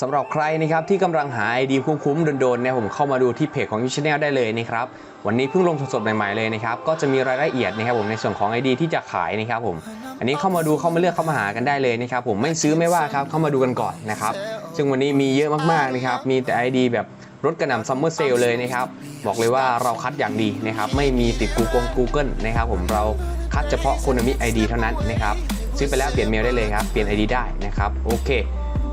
สำหรับใครนะครับที่กำลังหาไอดีคุ้มๆโดนๆเนี่ยผมเข้ามาดูที่เพจของยูชแนลได้เลยนะครับวันนี้เพิ่งลงสดๆใหม่ๆเลยนะครับก็จะมีรายละเอียดนะครับผมในส่วนของ ID ที่จะขายนะครับผมอันนี้เข้ามาดูเข้ามาเลือกเข้ามาหากันได้เลยนะครับผมไม่ซื้อไม่ว่าครับเข้ามาดูกันก่อนนะครับซึ่งวันนี้มีเยอะมากๆนะครับมีแต่ ID แบบรถกระหน่ำซัมเมอร์เซลเลยนะครับบอกเลยว่าเราคัดอย่างดีนะครับไม่มีติด Google Google นะครับผมเราคัดเฉพาะคนมี ID เท่านั้นนะครับซื้อไปแล้วเปลี่ยนเมลได้เลยครับเปลี่ยน ID ได้นะครับโอเค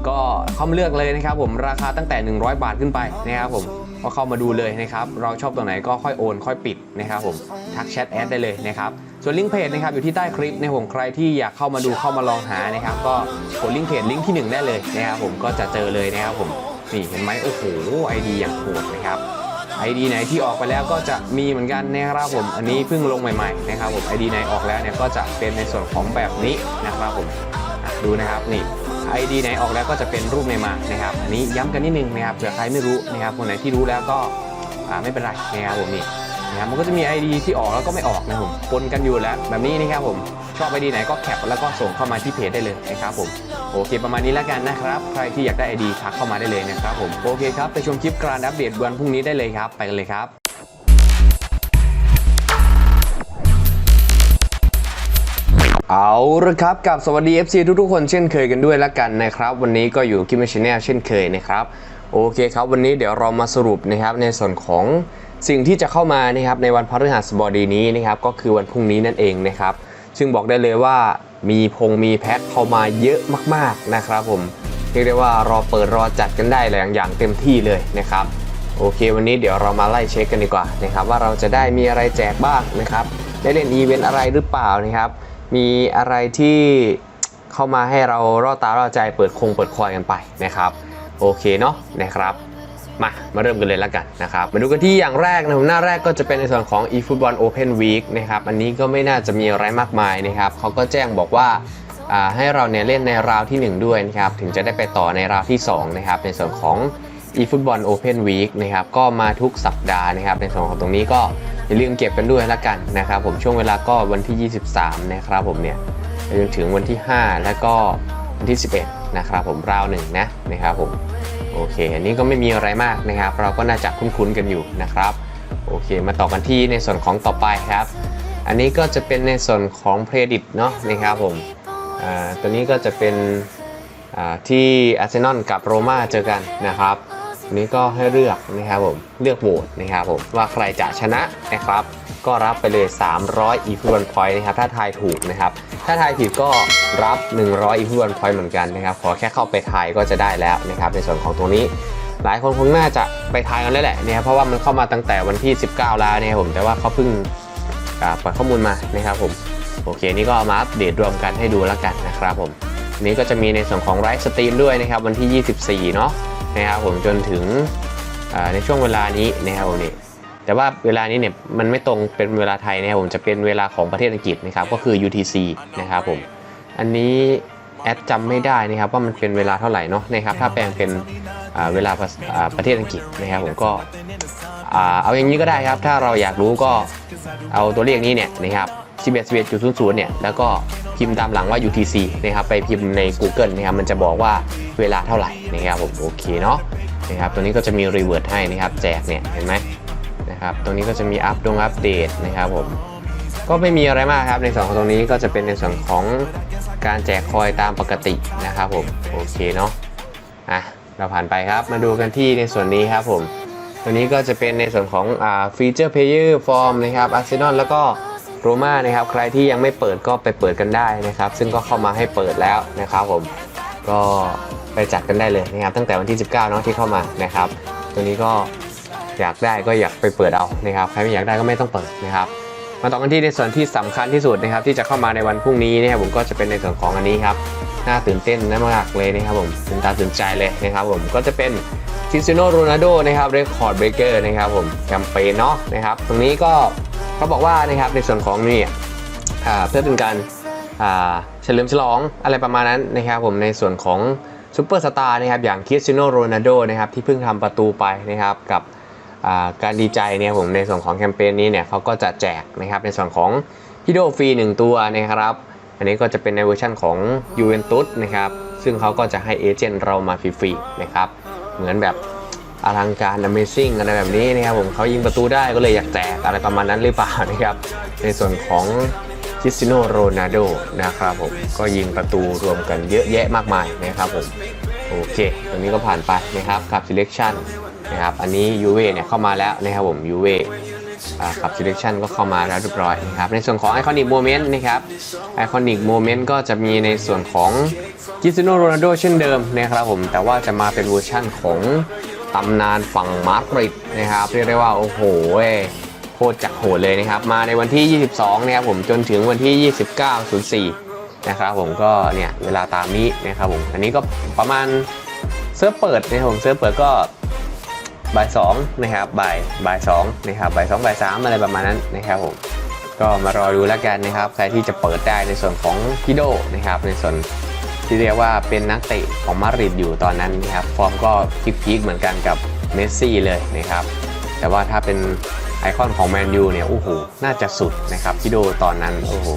ก็เข้ามาเลือกเลยนะครับผมราคาตั้งแต่ 100 บาทขึ้นไปนะครับผมก็เข้ามาดูเลยนะครับเราชอบตัวไหนก็ค่อยโอน ค่อยปิดนะครับผมทักแชทแอดได้เลยนะครับส่วนลิงก์เพจนะครับอยู่ที่ใต้คลิปนะครับผมใครที่อยากเข้ามาดูเข้ามาลองหานะครับก็กดลิงก์เพจลิงก์ที่หนึ่งได้เลยนะครับผมก็จะเจอเลยนะครับผมนี่เห็นไหมโอ้โหไอดีอย่างโหดนะครับไอดีไหนที่ออกไปแล้วก็จะมีเหมือนกันนะครับผม อันนี้เพิ่งลงใหม่ๆนะครับผมไอดีไหนออกแล้วเนี่ยก็จะเป็นในส่วนของแบบนี้นะครับผมดูนะครับนี่ ID ไหนออกแล้วก็จะเป็นรูปเนมานะครับ อันนี้ย้ำกันนิดนึงนะครับเผื่อใครไม่รู้นะครับคนไหนที่รู้แล้วก็ไม่เป็นไรนะครับผมนี่นะครับมันก็จะมี ID ที่ออกแล้วก็ไม่ออกนะครับผมปนกันอยู่แล้ว แบบนี้นะครับผมชอบ ID ไหนก็แคปแล้วก็ส่งเข้ามาที่เพจได้เลยนะครับผมโอเคประมาณนี้แล้วกันนะครับใครที่อยากได้ ID ทักเข้ามาได้เลยนะครับผมโอเคครับไปชมคลิปการอัปเดตวันพรุ่งนี้ได้เลยครับไปกันเลยครับ เอาละครับกับสวัสดี FC ทุกๆคนเช่นเคยกันด้วยละกันนะครับ วันนี้ก็อยู่กิมเมชแนลเช่นเคยนะครับ โอเคครับ วันนี้เดี๋ยวเรามาสรุปนะครับในส่วนของสิ่งที่จะเข้ามานะครับในวันพฤหัสบดีนี้นะครับก็คือวันพรุ่งนี้นั่นเองนะครับ ซึ่งบอกได้เลยว่ามีพงมีแพ็คเข้ามาเยอะมากๆนะครับ ผมเรียกได้ว่ารอเปิดรอจัดกันได้เลยอย่างเต็มที่เลยนะครับโอเค วันนี้เดี๋ยวเรามาไล่เช็คกันดีกว่านะครับว่าเราจะได้มีอะไรแจกบ้างนะครับได้เล่นอีเวนต์อะไรหรือเปล่านะครับ มีอะไรที่เข้ามาให้เรารอดตารอดใจเปิดคงเปิดคอยกันไปนะครับ โอเคเนาะนะครับมามาเริ่มกันเลยแล้วกันนะครับ มาดูกันที่อย่างแรกนะหน้าแรกก็จะเป็นในส่วนของ eFootball Open Week นะครับ อันนี้ก็ไม่น่าจะมีอะไรมากมายนะครับเขาก็แจ้งบอกว่าอ่าให้เราเนี่ยเล่นในราวที่ 1 ด้วยนะครับ ถึงจะได้ไปต่อในราวที่ 2 นะครับ ในส่วนของ eFootball Open Week นะครับ ก็มาทุกสัปดาห์นะครับ ในส่วนของตรงนี้ก็ อย่าลืมเก็บกันด้วยแล้วกันนะครับผมช่วงเวลาก็วันที่ 23 นะครับผมเนี่ยจนถึงวันที่ 5 แล้วก็วันที่ 11 นะครับผมราวหนึ่งนะนะครับผมโอเค อันนี้ก็ไม่มีอะไรมากนะครับ เราก็น่าจะคุ้นๆกันอยู่นะครับโอเค มาต่อกันที่ในส่วนของต่อไปครับ อันนี้ก็จะเป็นในส่วนของเครดิตเนาะนะครับผมอ่าตัวนี้ก็จะเป็นอ่าที่อาร์เซนอลกับโรม่าเจอกันนะครับ อันนี้ก็ให้เลือกนะครับผมเลือกโหวตนะครับผมว่าใครจะชนะนะครับ ก็รับไปเลย 300 e q u i v a l e n point นะครับถ้าทายถูกนะครับ ถ้าทายผิดก็รับ 100 e q u i v a l e n point เหมือนกันนะครับขอแค่เข้าไปทายก็จะได้แล้วนะครับในส่วนของตรงนี้หลายคนคงน่าจะไปทายกันแล้วแหละนะครับเพราะว่ามันเข้ามาตั้งแต่วันที่ 19 แล้วนะครับผมแต่ว่าเขาเพิ่งปล่อยข้อมูลมานะครับผมโอเคนี่ก็มาอัปเดตรวมกันให้ดูแล้วกันนะครับผมนี้ก็จะมีในส่วนของไลฟ์สตรีมด้วยนะครับวันที่ 24 เนาะ นะครับผมจนถึงในช่วงเวลานี้นะครับผมนี่แต่ว่าเวลานี้เนี่ยมันไม่ตรงเป็นเวลาไทยนะครับผมจะเป็นเวลาของประเทศอังกฤษนะครับก็คือ UTC นะครับผมอันนี้แอดจำไม่ได้นะครับว่ามันเป็นเวลาเท่าไหร่เนาะนะครับถ้าแปลงเป็นเวลาประเทศอังกฤษนะครับผมก็เอาอย่างนี้ก็ได้ครับถ้าเราอยากรู้ก็เอาตัวเลขนี้เนี่ยนะครับ11 11.00เนี่ยแล้วก็ พิมพ์ตามหลังว่า UTC นะครับไปพิมพ์ใน Google นะครับมันจะบอกว่าเวลาเท่าไหร่นะครับผมโอเคเนาะนะครับตัวนี้ก็จะมีรีเวิร์ดให้นะครับแจกเนี่ยเห็นไหมนะครับตรงนี้ก็จะมีอัปดงอัปเดตนะครับผมก็ไม่มีอะไรมากครับในส่วนของตรงนี้ก็จะเป็นในส่วนของการแจกคอยตามปกตินะครับผมโอเคเนาะอะเราผ่านไปครับมาดูกันที่ในส่วนนี้ครับผมตัวนี้ก็จะเป็นในส่วนของอ่าฟีเจอร์เพลเยอร์ฟอร์มนะครับอาร์เซนอลแล้วก็ โรม่านะครับใครที่ยังไม่เปิดก็ไปเปิดกันได้นะครับ ซึ่งก็เข้ามาให้เปิดแล้วนะครับผมก็ไปจัดกันได้เลยนะครับ ตั้งแต่วันที่ 19เนาะที่เข้ามานะครับ ตัวนี้ก็อยากได้ก็อยากไปเปิดเอานะครับใครไม่อยากได้ก็ไม่ต้องเปิดนะครับมาต่อกันที่ในส่วนที่สำคัญที่สุดนะครับ ที่จะเข้ามาในวันพรุ่งนี้นะครับผมก็จะเป็นในส่วนของอันนี้ครับน่าตื่นเต้นนะมากเลยนะครับผมตื่นตาตื่นใจเลยนะครับผมก็จะเป็นคริสเตียโนโรนัลโดนะครับเรคคอร์ดเบรเกอร์นะครับผมแคมเปญเนาะนะครับตรงนี้ก็ เขาบอกว่านะครับในส่วนของนี่อ่าเพื่อเป็นการเฉลิมฉลองอะไรประมาณนั้นนะครับผมในส่วนของซูเปอร์สตาร์นะครับอย่างคริสตียโนโรนัลโดนะครับที่เพิ่งทำประตูไปนะครับกับการดีใจเนี่ยผมในส่วนของแคมเปญนี้เนี่ยเขาก็จะแจกนะครับในส่วนของฮิโดฟรี1ตัวนะครับอันนี้ก็จะเป็นในเวอร์ชันของยูเวนตุสนะครับซึ่งเขาก็จะให้เอเจนต์เรามาฟรีๆนะครับเหมือนแบบ อลังการ Amazing อะไรแบบนี้นะครับผมเขายิงประตูได้ก็เลยอยากแจกอะไรประมาณนั้นหรือเปล่านะครับ ในส่วนของคริสติโนโรนัลโดนะครับผมก็ยิงประตูรวมกันเยอะแยะมากมายนะครับผมโอเคตรงนี้ก็ผ่านไปนะครับกับ selection นะครับอันนี้ยูเว่เนี่ยเข้ามาแล้วนะครับผมยูเว่กับ selection ก็เข้ามาแล้วเรียบร้อยนะครับในส่วนของ iconic moment นะครับ iconic moment ก็จะมีในส่วนของคริสติโนโรนัลโดเช่นเดิมนะครับผมแต่ว่าจะมาเป็นเวอร์ชั่นของ ตำนานฝั่งมาดริดนะครับเรียกได้ว่าโอ้โหโคตรจะโหดเลยนะครับ มาในวันที่ 22นะครับผมจนถึงวันที่ 29.04 นะครับผมก็เนี่ยเวลาตามนี้นะครับผมอันนี้ก็ประมาณเซิร์ฟเปิดนะครับผมเซิร์ฟเปิดก็บ่ายสองนะครับบ่ายบ่ายสองนะครับบ่ายสองบ่ายสามอะไรประมาณนั้นนะครับผมก็มารอดูแล้วกันนะครับ ใครที่จะเปิดได้ในส่วนของพี่โดนะครับในส่วน ที่เรียกว่าเป็นนักเตะของมาดริดอยู่ตอนนั้นนะครับฟอร์มก็พีคๆเหมือนกันกับเมสซี่เลยนะครับแต่ว่าถ้าเป็นไอคอนของแมนยูเนี่ยโอ้โหน่าจะสุดนะครับพี่โดตอนนั้นโอ้โห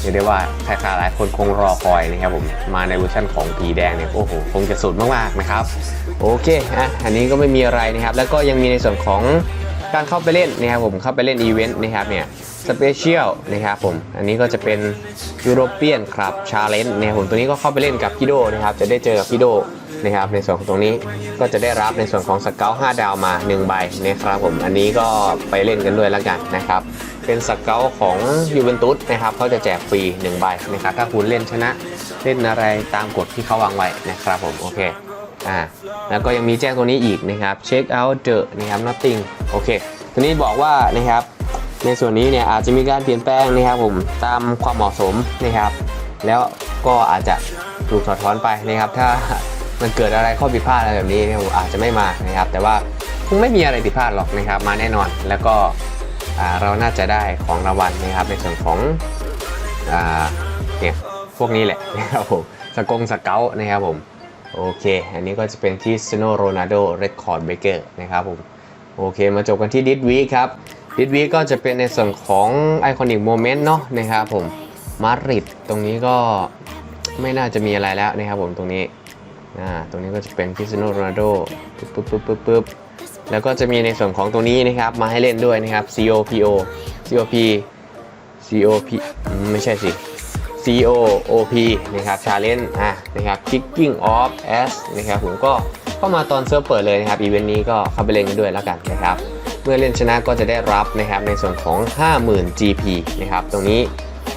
เรียกได้ว่าใครๆหลายคนคงรอคอยนะครับผมมาในเวอร์ชันของผีแดงเนี่ยโอ้โหคงจะสุดมากๆนะครับโอเคอะอันนี้ก็ไม่มีอะไรนะครับ แล้วก็ยังมีในส่วนของ การเข้าไปเล่นนะครับผมเข้าไปเล่นอีเวนต์นะครับเนี่ยสเปเชียลนะครับผมอันนี้ก็จะเป็นยูโรเปียนครับชาเลนจ์นะครับผมตัวนี้ก็เข้าไปเล่นกับพี่โดนะครับจะได้เจอกับพี่โดนะครับในส่วนของตรงนี้ก็จะได้รับในส่วนของสเกล5ดาวมา1ใบนะครับผมอันนี้ก็ไปเล่นกันด้วยแล้วกันนะครับเป็นสเกลของยูเวนตุสนะครับเขาจะแจกฟรี1ใบนะครับถ้าคุณเล่นชนะเล่นอะไรตามกฎที่เขาวางไว้นะครับผมโอเค อ่าแล้วก็ยังมีแจ้งตัวนี้อีกนะครับเช็คเอาท์เจอนะครับ nothing โอเคตัวนี้บอกว่านะครับในส่วนนี้เนี่ยอาจจะมีการเปลี่ยนแปลงนะครับผมตามความเหมาะสมนะครับ แล้วก็อาจจะถูกถอดถอนไปนะครับ ถ้ามันเกิดอะไรข้อผิดพลาดอะไรแบบนี้เนี่ยผมอาจจะไม่มานะครับ แต่ว่าคงไม่มีอะไรผิดพลาดหรอกนะครับ มาแน่นอนแล้วก็เราน่าจะได้ของรางวัลนะครับ ในส่วนของอเนี่ยพวกนี้แหละนะครับผมสกงสเกลนะครับผม โอเค อันนี้ก็จะเป็นที่ซโนโรนัลโดเรคคอร์ดเบเกอร์นะครับผม โอเค มาจบกันที่ดิสวีครับดิสวีก็จะเป็นในส่วนของไอคอนิกโมเมนต์เนาะนะครับผม มาดริดตรงนี้ก็ไม่น่าจะมีอะไรแล้วนะครับผมตรงนี้ อ่า ตรงนี้ก็จะเป็นคริสโนโรนัลโดปึ๊บปึ๊บปึ๊บปึ๊บปึ๊บแล้วก็จะมีในส่วนของตรงนี้นะครับ มาให้เล่นด้วยนะครับ COPO COP COP ไม่ใช่สิ COOP นะครับ Challenge อะ นะครับ Kicking off S นะครับผมก็เข้ามาตอนเซิร์ฟเปิดเลยนะครับอีเวนต์นี้ก็เข้าไปเล่นกันด้วยแล้วกันนะครับ เมื่อเล่นชนะก็จะได้รับนะครับในส่วนของ 50,000 GP นะครับตรงนี้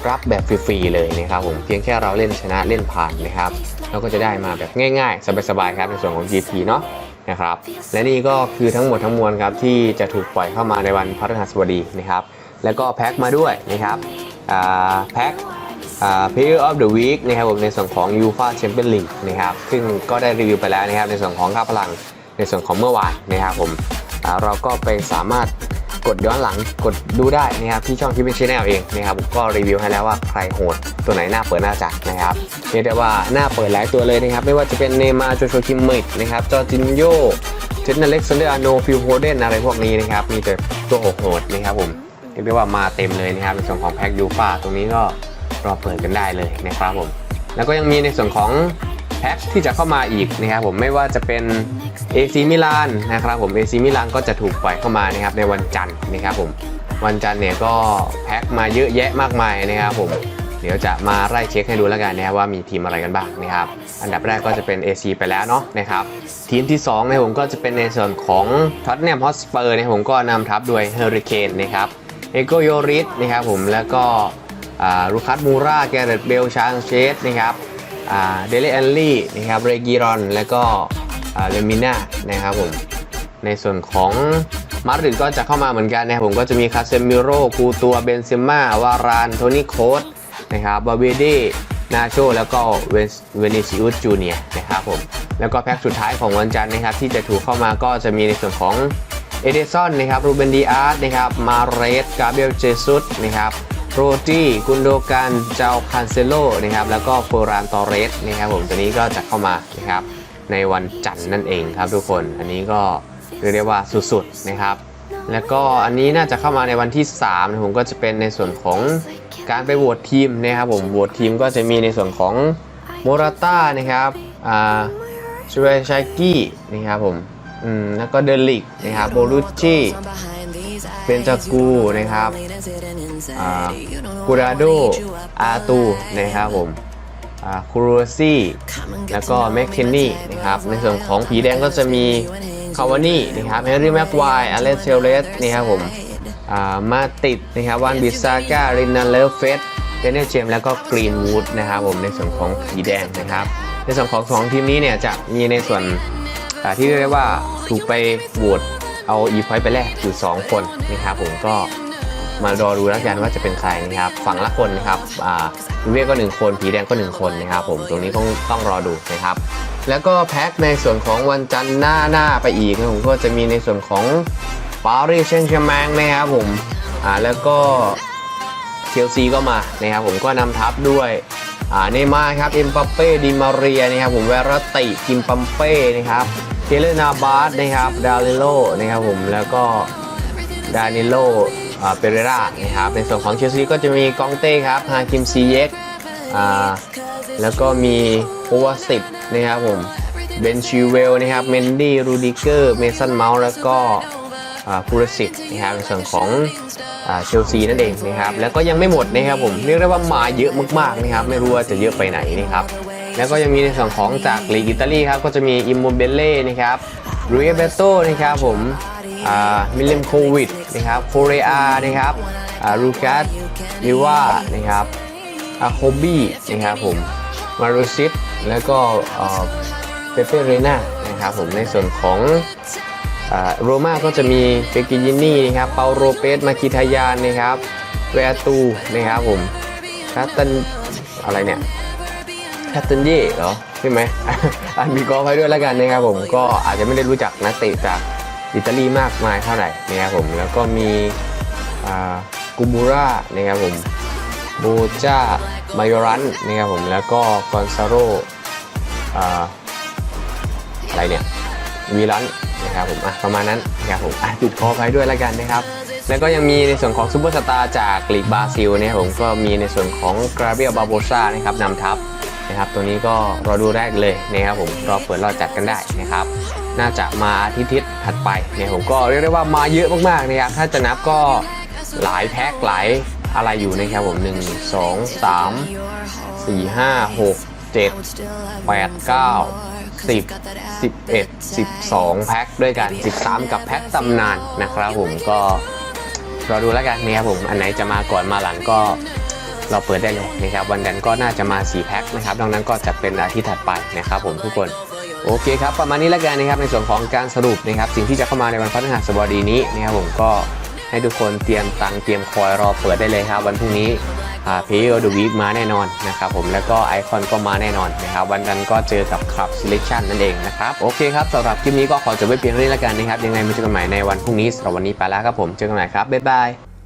รับแบบฟรีๆเลยนะครับผมเพียงแค่เราเล่นชนะเล่นผ่านนะครับเราก็จะได้มาแบบง่าย ๆ สบายๆครับในส่วนของ GP เนาะนะครับและนี่ก็คือทั้งหมดทั้งมวลครับที่จะถูกปล่อยเข้ามาในวันพฤหัสบดีนะครับ แล้วก็แพ็คมาด้วยนะครับแพ็ค Player of the Week นะครับผมในส่วนของ UEFA Champions League นะครับซึ่งก็ได้รีวิวไปแล้วนะครับในส่วนของค่าพลังในส่วนของเมื่อวานนะครับผมเราก็ไปสามารถกดย้อนหลังกดดูได้นะครับที่ช่องที่เป็นชแนลเองนะครับผมก็รีวิวให้แล้วว่าใครโหดตัวไหนหน้าเปิดหน้าจักนะครับเรียกได้ว่าหน้าเปิดหลายตัวเลยนะครับไม่ว่าจะเป็นเนมาร์โจชัวคิมมิกนะครับจอร์จินโยเจนเล็กซานเดอร์อาโนฟิลโฮเดนอะไรพวกนี้นะครับมีแต่ตัวโหดๆนะครับผมเรียกได้ว่ามาเต็มเลยนะครับในส่วนของแพ็กยูฟาตรงนี้ก็ รอเปิดกันได้เลยนะครับผม แล้วก็ยังมีในส่วนของแพ็คที่จะเข้ามาอีกนะครับผมไม่ว่าจะเป็น AC มิลานนะครับผม AC มิลานก็จะถูกปล่อยเข้ามานะครับในวันจันทร์นะครับผมวันจันทร์เนี่ยก็แพ็คมาเยอะแยะมากมายนะครับผมเดี๋ยวจะมาไล่เช็คให้ดูแล้วกันนะครับว่ามีทีมอะไรกันบ้างนะครับ อันดับแรกก็จะเป็น AC ไปแล้วเนาะนะครับ ทีมที่2นะผมก็จะเป็นในส่วนของท็อตแนมฮอสเปอร์นะผมก็นำทัพโดยเฮอริเคนนะครับเอโกโยริสนะครับผมแล้วก็ ลูคัสมูราแกเรตเบลชางเชสนะครับเดลเลอันลี่นะครับเรกิรอน แล้วก็เรมิน่านะครับผม ในส่วนของมาดริดก็จะเข้ามาเหมือนกันนะครับผมก็จะมีคาเซมิโร่กูตัวเบนเซม่าวารานโทนี่โคสนะครับบาเบเดนาโชแล้วก็เวนิซิอุสจูเนียนะครับผม แล้วก็แพ็กสุดท้ายของวันจันทร์นะครับ ที่จะถูกเข้ามาก็จะมีในส่วนของเอเดซอนนะครับรูเบนดีอาร์ตนะครับมาเรสกาเบลเจซุสนะครับ โรตี้กุนโดกันเจ้าคันเซโลนะครับแล้วก็โฟรานตอเรสนะครับผมตัวนี้ก็จะเข้ามานะครับในวันจันทร์นั่นเองครับทุกคนอันนี้ก็เรียกได้ว่าสุดๆนะครับ แล้วก็อันนี้น่าจะเข้ามาในวันที่3นะผมก็จะเป็นในส่วนของการไปโหวตทีมนะครับผมโหวตทีมก็จะมีในส่วนของโมราต้านะครับอ่าชเวชากี้นะครับผมอืมแล้วก็เดลิกนะครับโบรุชี เบนจากูนะครับอ่ากูราโดอาตูนะครับผมอ่าคูโรซี่แล้วก็แมคเคนนี่นะครับในส่วนของผีแดงก็จะมีคาวานี่นะครับเฮนรี่แม็กไวร์อเลสเซลเลสนะครับผมอ่ามาติดนะครับวันบิซาก้ารินาเลฟเฟสเดนเนลเจมแล้วก็กรีนวูดนะครับผมในส่วนของผีแดงนะครับ ในส่วนของสองทีมนี้เนี่ยจะมีในส่วนที่เรียกว่าถูกไปโหวต เอาอีพอยต์ไปแลกอยู่ 2 คนนะครับผมก็มารอดูแล้วกันว่าจะเป็นใครนะครับฝั่งละคนนะครับอ่ายูเว่ก็ 1 คน ผีแดงก็ 1 คนนะครับผมตรงนี้ต้องต้องรอดูนะครับ แล้วก็แพ็คในส่วนของวันจันทร์หน้าหน้าไปอีกนะผมก็จะมีในส่วนของปารีสแซงต์แชร์แมงนะครับผมอ่าแล้วก็เชลซีก็มานะครับผมก็นำทัพด้วยอ่าเนย์มาครับเอ็มบัปเป้ดิมาเรียนะครับผมเวรติกิมปัมเป้นะครับ เจเลนาบาสนะครับดาริโลนะครับผมแล้วก็ดานิโลอ่าเปเรรานะครับในส่วนของเชลซีก็จะมีกองเต้ครับฮาคิมซีเยกอ่าแล้วก็มีโอวาสิบนะครับผมเบนชิเวลนะครับเมนดี้รูดิเกอร์เมสันเมาส์แล้วก็พูรสิตนะครับในส่วนของเชลซีนั่นเองนะครับแล้วก็ยังไม่หมดนะครับผมเรียกได้ว่ามาเยอะมากๆนะครับไม่รู้ว่าจะเยอะไปไหนนะครับ แล้วก็ยังมีในส่วนของจากลีกอิตาลีครับ ก็จะมีอิมโมเบเล่นะครับรูเอเบโตนะครับผมมิเลมโควิดนะครับโคเรอานะครับรูกัสลิว่านะครับอาโคบี้นะครับผมมารูซิตแล้วก็เปเปเรน่านะครับผมในส่วนของโรม่าก็จะมีเฟกิยินี่นะครับเปาโรเปสมาคิทายานนะครับเวตูนะครับผมคาตันอะไรเนี่ย คาตันเย่เหรอใช่ไหมอ่านมีกอล์ฟให้ด้วยแล้วกันนะครับผมก็อาจจะไม่ได้รู้จักนักเตะจากอิตาลีมากมายเท่าไหร่นะครับผมแล้วก็มีกูบูรานะครับผมโบจ้ามายรันนะครับผมแล้วก็กอนซาโรอะไรเนี่ยวีรันนะครับผมอะประมาณนั้นนะครับผมอะติดคอไปด้วยแล้วกันนะครับ แล้วก็ยังมีในส่วนของซูเปอร์สตาร์จากลีกบราซิลนะครับผมก็มีในส่วนของกราเบียบาโบซานะครับนำทัพ นะครับ ตัวนี้ก็รอดูแรกเลยนะครับผมรอเปิดรอจัดกันได้นะครับ น่าจะมาอาทิตย์ถัดไปเนี่ยผมก็เรียกได้ว่ามาเยอะมากๆนะครับถ้าจะนับก็หลายแพ็คหลายอะไรอยู่นะครับผม1 2 3 4 5 6 7 8 9 10 11 12แพ็คด้วยกัน13กับแพ็คตำนานนะครับผมก็รอดูแล้วกันนะครับผมอันไหนจะมาก่อนมาหลังก็ เราเปิดได้เลยนะครับวันนั้นก็น่าจะมา 4 แพ็คนะครับดังนั้นก็จะเป็นอาทิตย์ถัดไปนะครับผมทุกคนโอเคครับประมาณนี้แล้วกันนะครับในส่วนของการสรุปนะครับสิ่งที่จะเข้ามาในวันพฤหัสบดีนี้นะครับผมก็ให้ทุกคนเตรียมตังเตรียมคอยรอเปิดได้เลยครับวันพรุ่งนี้เพย์โอดูวีคมาแน่นอนนะครับผมแล้วก็ไอคอนก็มาแน่นอนนะครับวันนั้นก็เจอกับคลับ selection นั่นเองนะครับโอเคครับสำหรับคลิปนี้ก็ขอจบไว้เพียงเท่านี้แล้วกันนะครับยังไงมาเจอกันใหม่ในวันพรุ่งนี้สำหรับวันนี้ไปแล้วครับผมเจอกันใหม่ครับบ๊ายบาย